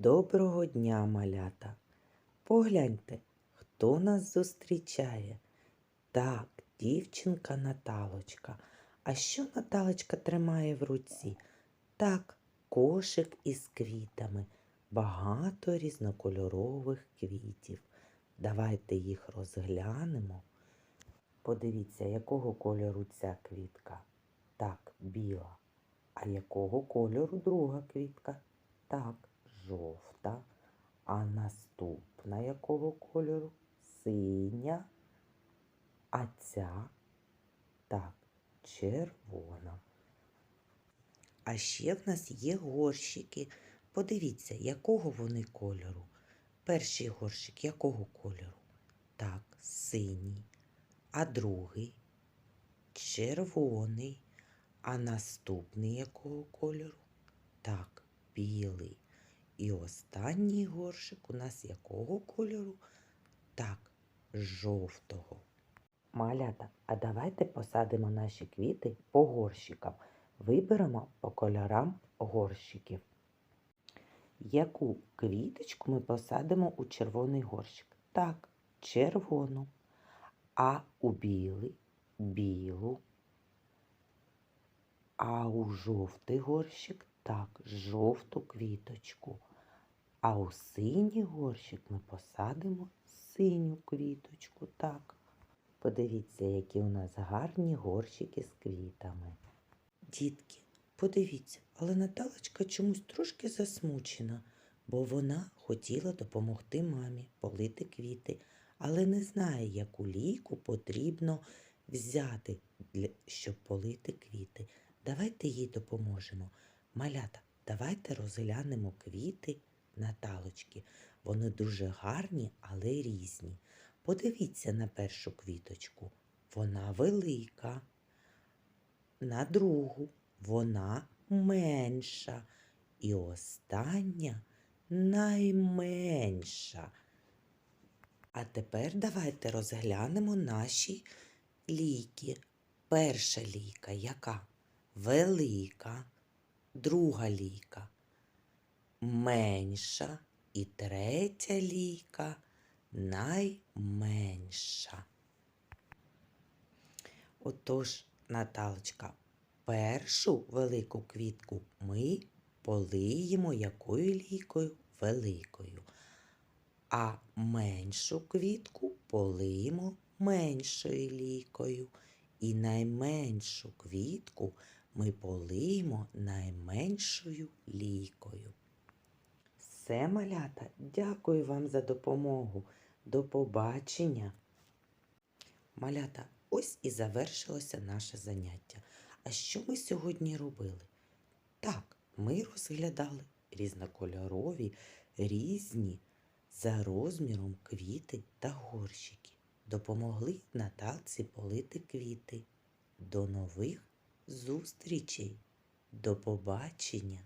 Доброго дня, малята! Погляньте, хто нас зустрічає. Так, дівчинка Наталочка. А що Наталочка тримає в руці? Так, кошик із квітами, багато різнокольорових квітів. Давайте їх розглянемо. Подивіться, якого кольору ця квітка. Так, біла. А якого кольору друга квітка? Так, жовта. А наступна якого кольору? Синя. А ця так, червона. А ще в нас є горщики. Подивіться, якого вони кольору. Перший горщик якого кольору? Так, синій. А другий червоний. А наступний якого кольору? Так, білий. І останній горшик у нас якого кольору? Так, жовтого. Малята, а давайте посадимо наші квіти по горщикам. Виберемо по кольорам горщиків. Яку квіточку ми посадимо у червоний горщик? Так, червону. А у білий білу. А у жовтий горщик так, жовту квіточку. А у синій горщик ми посадимо синю квіточку. Так. Подивіться, які у нас гарні горщики з квітами. Дітки, подивіться, але Наталочка чомусь трошки засмучена, бо вона хотіла допомогти мамі полити квіти, але не знає, яку ліку потрібно взяти, щоб полити квіти. Давайте їй допоможемо. Малята, давайте розглянемо квіти Наталочки. Вони дуже гарні, але різні. Подивіться на першу квіточку. Вона велика. На другу вона менша. І остання найменша. А тепер давайте розглянемо наші ліки. Перша ліка яка? Велика. Друга ліка менша. І третя ліка найменша. Отож, Наталочка, першу велику квітку ми полиємо якою лікою? Великою. А меншу квітку полиємо меншою лікою. І найменшу квітку ми полиємо найменшою лікою. Все, малята, дякую вам за допомогу. До побачення. Малята, ось і завершилося наше заняття. А що ми сьогодні робили? Так, ми розглядали різнокольорові, різні за розміром квіти та горщики. Допомогли Наталці полити квіти. До нових зустрічей. До побачення!